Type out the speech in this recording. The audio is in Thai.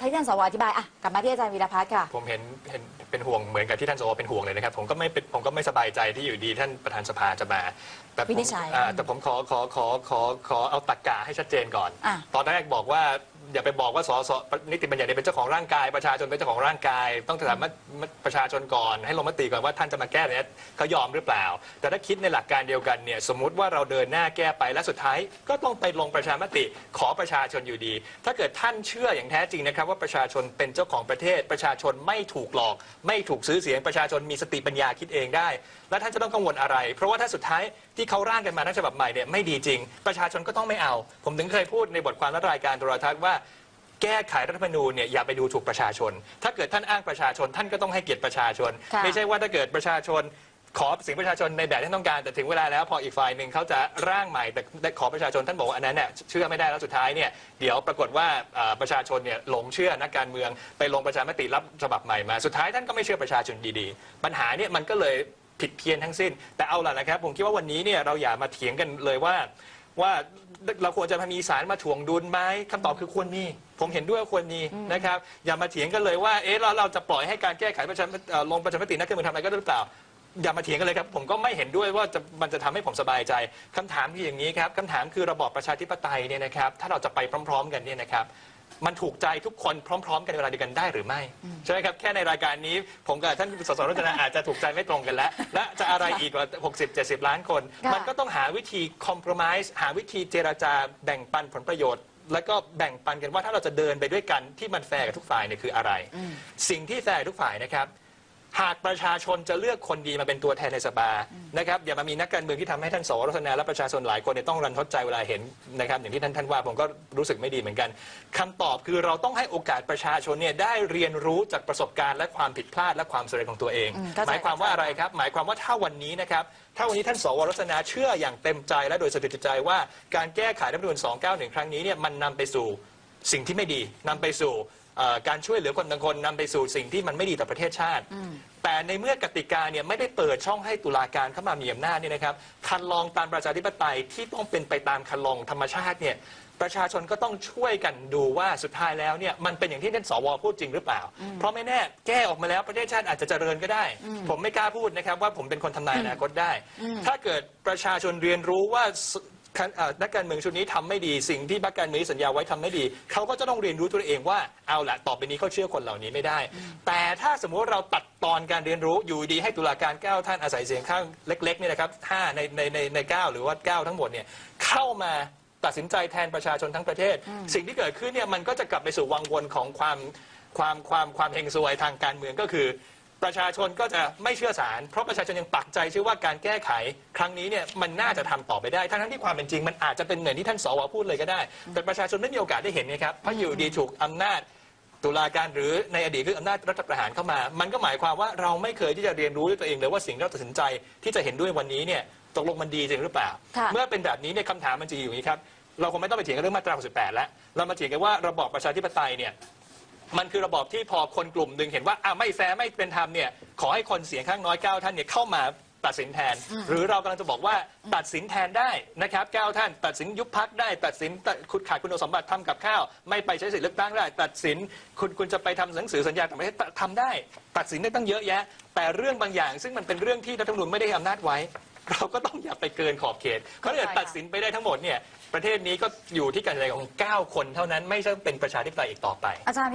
ให้ท่านสวอธิบายอะกลับมาที่อาจารย์วีรพัฒน์ค่ะ ผมเห็นเห็นเป็นห่วงเหมือนกับที่ท่านสวเป็นห่วงเลยนะครับ ผมก็ไม่เป็นผมก็ไม่สบายใจที่อยู่ดีท่านประธานสภาจะมาแต่ผมวินิจฉัยอ่าแต่ผมขอขอขอขอขอเอาตักกะให้ชัดเจนก่อน อะ ตอนแรกบอกว่า อย่าไปบอกว่าสสนิติบัญญัติเนี่ยเป็นเจ้าของร่างกาย ประชาชนเป็นเจ้าของร่างกาย ต้องถามประชาชนก่อน ให้ลงมติก่อนว่าท่านจะมาแก้เนี่ยเขายอมหรือเปล่า แต่ถ้าคิดในหลักการเดียวกันเนี่ยสมมุติว่าเราเดินหน้าแก้ไปและสุดท้าย ก็ต้องไปลงประชามติขอประชาชนอยู่ดี ถ้าเกิดท่านเชื่ออย่างแท้จริงนะครับว่าประชาชนเป็นเจ้าของประเทศ ประชาชนไม่ถูกหลอก ไม่ถูกซื้อเสียงประชาชนมีสติปัญญาคิดเองได้ แล้วท่านจะต้องกังวลอะไร เพราะว่าถ้าสุดท้ายที่เขาร่างกันมาทั้งฉบับใหม่เนี่ยไม่ดีจริง ประชาชนก็ต้องไม่เอา ผมถึงเคยพูดในบทความและรายการโทรทัศน์ว่า แก้ไขรัฐธรรมนูญเนี่ยอย่าไปดูถูกประชาชน ถ้าเกิดท่านอ้างประชาชน ท่านก็ต้องให้เกียรติประชาชน ค่ะ ไม่ใช่ว่าถ้าเกิดประชาชนขอเสียงประชาชนในแบบที่ต้องการแต่ถึงเวลาแล้วพออีกฝ่ายหนึ่งเขาจะร่างใหม่แต่ได้ขอประชาชนท่านบอกว่าอันนั้นเนี่ยเชื่อไม่ได้แล้วสุดท้ายเนี่ยเดี๋ยวปรากฏว่าเอ่อประชาชนเนี่ยหลงเชื่อนักการเมืองไปลงประชามติรับฉบับใหม่มา สุดท้ายท่านก็ไม่เชื่อประชาชนดีๆ ปัญหาเนี่ยมันก็เลยผิดเพี้ยนทั้งสิ้น แต่เอาล่ะนะครับผมคิดว่าวันนี้เนี่ยเราอย่ามาเถียงกันเลยว่า ว่าเราควรจะมีสารมาถ่วงดุลไหมคำตอบคือควรมี ผมเห็นด้วยว่าควรมีนะครับ อย่ามาเถียงกันเลยว่าเอ๊ะเราเราจะปล่อยให้การแก้ไขประชามติเอ่อลงประชามตินักการเมืองทำอะไรก็ได้หรือเปล่า อย่ามาเถียงกันเลยครับ ผมก็ไม่เห็นด้วยว่าจะมันจะทำให้ผมสบายใจคำถามคืออย่างนี้ครับคำถามคือระบอบประชาธิปไตยเนี่ยนะครับ ถ้าเราจะไปพร้อม ๆ กันเนี่ยนะครับ มันถูกใจทุกคนพร้อม ๆ กันเวลาเดียวกันได้หรือไม่ใช่ไหมครับแค่ในรายการนี้ ผมกับท่านสสรจนาอาจจะถูกใจไม่ตรงกันแล้ว และจะอะไรอีกว่า60 70 ล้านคน ค่ะ มันก็ต้องหาวิธีคอม p r o m i s e หาวิธีเจราจาแบ่งปันผลประโยชน์ แล้วก็แบ่งปันกันว่าถ้าเราจะเดินไปด้วยกันที่มันแฟร์กับทุกฝ่ายเนี่ยคืออะไร สิ่งที่แฟร์กับทุกฝ่ายนะครับ หากประชาชนจะเลือกคนดีมาเป็นตัวแทนในสภานะครับอย่ามามีนักการเมืองที่ทำให้ท่านสวรัตนาและประชาชนหลายคนเนี่ยต้องรันทดใจเวลาเห็นนะครับอย่างที่ท่านท่านว่าผมก็รู้สึกไม่ดีเหมือนกันคำตอบคือเราต้องให้โอกาสประชาชนเนี่ยได้เรียนรู้จากประสบการณ์และความผิดพลาดและความสำเร็จของตัวเอง อืมเข้าใจ หมายความว่าอะไรครับ หมายความว่าถ้าวันนี้นะครับถ้าวันนี้ท่านสวรัตนาเชื่ออย่างเต็มใจและโดยสติใจว่าการแก้ไขรัฐธรรมนูญ291 ครั้งนี้เนี่ยมันนำไปสู่ สิ่งที่ไม่ดีนำไปสู่ เอ่อการช่วยเหลือคนบางคนนำไปสู่สิ่งที่มันไม่ดีต่อประเทศชาติแต่ในเมื่อกติกาเนี่ยไม่ได้เปิดช่องให้ตุลาการเข้ามามีอำนาจเนี่ยนะครับคันลองตามประชาธิปไตยที่ต้องเป็นไปตามคันลองธรรมชาติเนี่ยประชาชนก็ต้องช่วยกันดูว่าสุดท้ายแล้วเนี่ยมันเป็นอย่างที่ท่านสวพูดจริงหรือเปล่า เพราะไม่แน่แก้ออกมาแล้วประเทศชาติอาจจะเจริญก็ได้ ผมไม่กล้าพูดนะครับว่าผมเป็นคนทำนายอนาคตได้ ถ้าเกิดประชาชนเรียนรู้ว่าส คันเอ่อนักการเมืองชุดนี้ทำไม่ดีสิ่งที่นักการเมืองสัญญาไว้ทำไม่ดี เขาก็จะต้องเรียนรู้ตัวเองว่าเอาละต่อไปนี้เขาเชื่อคนเหล่านี้ไม่ได้ แต่ถ้าสมมติว่าเราตัดตอนการเรียนรู้อยู่ดีให้ตุลาการเก้าท่านอาศัยเสียงข้างเล็กๆเนี่ยนะครับห้าในในในในเก้าหรือว่าเก้าทั้งหมดเนี่ยเข้ามาตัดสินใจแทนประชาชนทั้งประเทศ สิ่งที่เกิดขึ้นเนี่ยมันก็จะกลับไปสู่วังวนของความความความความเฮงซวยทางการเมืองก็คือ ประชาชนก็จะไม่เชื่อสาร เพราะประชาชนยังปักใจเชื่อว่าการแก้ไขครั้งนี้เนี่ยมันน่าจะทำต่อไปได้ทั้งที่ความเป็นจริง มันอาจจะเป็นเหมือนที่ท่านสวพูดเลยก็ได้ แต่ประชาชนไม่มีโอกาสได้เห็นนะครับเพราะอยู่ดีถูกอำนาจตุลาการหรือในอดีตคืออำนาจรัฐประหารเข้ามา มันก็หมายความว่าเราไม่เคยที่จะเรียนรู้ด้วยตัวเองเลยว่าสิ่งที่เราตัดสินใจที่จะเห็นด้วยวันนี้เนี่ยตกลงมันดีจริงหรือเปล่า เมื่อเป็นแบบนี้เนี่ยคำถามมันจะอยู่อย่างนี้ครับ เราคงไม่ต้องไปเถียงกันเรื่องมาตรา 68 แล้ว เรามาเถียงกันว่าระบอบประชาธิปไตยเนี่ย มันคือระบอบที่พอคนกลุ่มหนึ่งเห็นว่าอะไม่แฟร์ไม่เป็นธรรมเนี่ยขอให้คนเสียงข้างน้อยเก้าท่านเนี่ยเข้ามาตัดสินแทน หรือเรากำลังจะบอกว่าตัดสินแทนได้นะครับเก้าท่าน ตัดสินยุบพักได้ ตัดสินตัดคุณขาดคุณสมบัติทำกับข้าว ไม่ไปใช้สิทธิเลือกตั้งได้ ตัดสินคุณคุณจะไปทำหนังสือสัญญาต่างประเทศทำได้ ตัดสินได้ตั้งเยอะแยะ แต่เรื่องบางอย่าง ซึ่งมันเป็นเรื่องที่รัฐธรรมนูญไม่ได้ให้อำนาจไว้ เราก็ต้องอย่าไปเกินขอบเขตเพราะถ้าเกิดตัดสินไปได้ทั้งหมดเนี่ยประเทศนี้ก็อยู่ที่การตัดสินใจของ 9 คนเท่านั้นไม่ใช่เป็นประชาธิปไตยอีกต่อไปอาจารย์